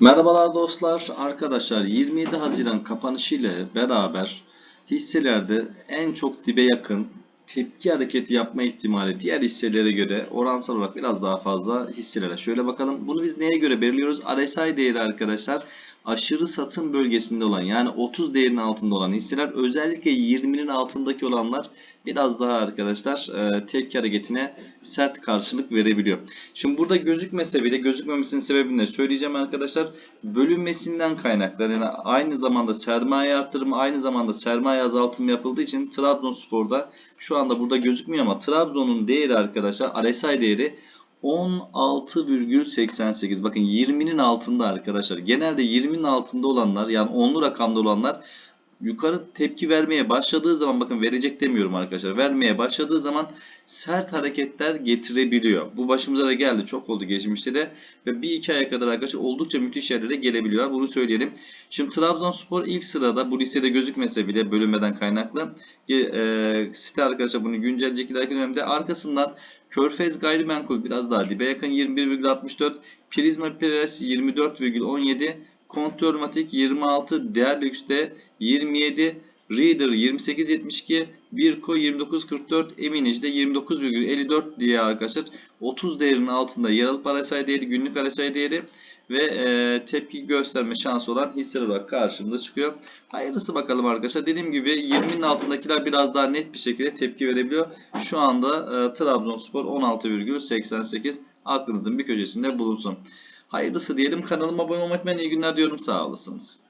Merhabalar dostlar, arkadaşlar 27 Haziran kapanışı ile beraber hisselerde en çok dibe yakın tepki hareketi yapma ihtimali diğer hisselere göre oransal olarak biraz daha fazla hisselere. Şöyle bakalım bunu biz neye göre belirliyoruz? RSI değeri arkadaşlar aşırı satım bölgesinde olan yani 30 değerinin altında olan hisseler özellikle 20'nin altındaki olanlar biraz daha arkadaşlar e, tepki hareketine sert karşılık verebiliyor. Şimdi burada gözükmese bile gözükmemesinin sebebini de söyleyeceğim arkadaşlar. Bölünmesinden kaynaklı. Yani aynı zamanda sermaye arttırımı aynı zamanda sermaye azaltımı yapıldığı için Trabzonspor'da şu anda burada gözükmüyor ama Trabzon'un değeri arkadaşlar RSI değeri 16,88. Bakın 20'nin altında arkadaşlar. Genelde 20'nin altında olanlar yani onlu rakamda olanlar yukarı tepki vermeye başladığı zaman bakın verecek demiyorum arkadaşlar. Vermeye başladığı zaman sert hareketler getirebiliyor. Bu başımıza da geldi. Çok oldu geçmişte de. Ve bir iki aya kadar arkadaşlar oldukça müthiş yerlere gelebiliyor. Bunu söyleyelim. Şimdi Trabzonspor ilk sırada bu listede gözükmese bile bölünmeden kaynaklı. E, site arkadaşlar bunu güncelleyecek ileriki dönemde. Arkasından Körfez Gayrimenkul biraz daha dibe yakın 21,64. Prisma Pres 24,17. Kontrolmatik 26, Değer Lüks'te 27, Reader 28.72, Birko 29.44, Eminij'de 29,54 diye arkadaşlar 30 değerinin altında yer alıp RSI değeri, günlük RSI değeri ve e, tepki gösterme şansı olan hisseler olarak karşımıza çıkıyor. Hayırlısı bakalım arkadaşlar. Dediğim gibi 20'nin altındakiler biraz daha net bir şekilde tepki verebiliyor. Şu anda e, Trabzonspor 16,88 aklınızın bir köşesinde bulunsun. Hayırlısı diyelim. Kanalıma abone olmak için iyi günler diyorum. Sağ olasınız.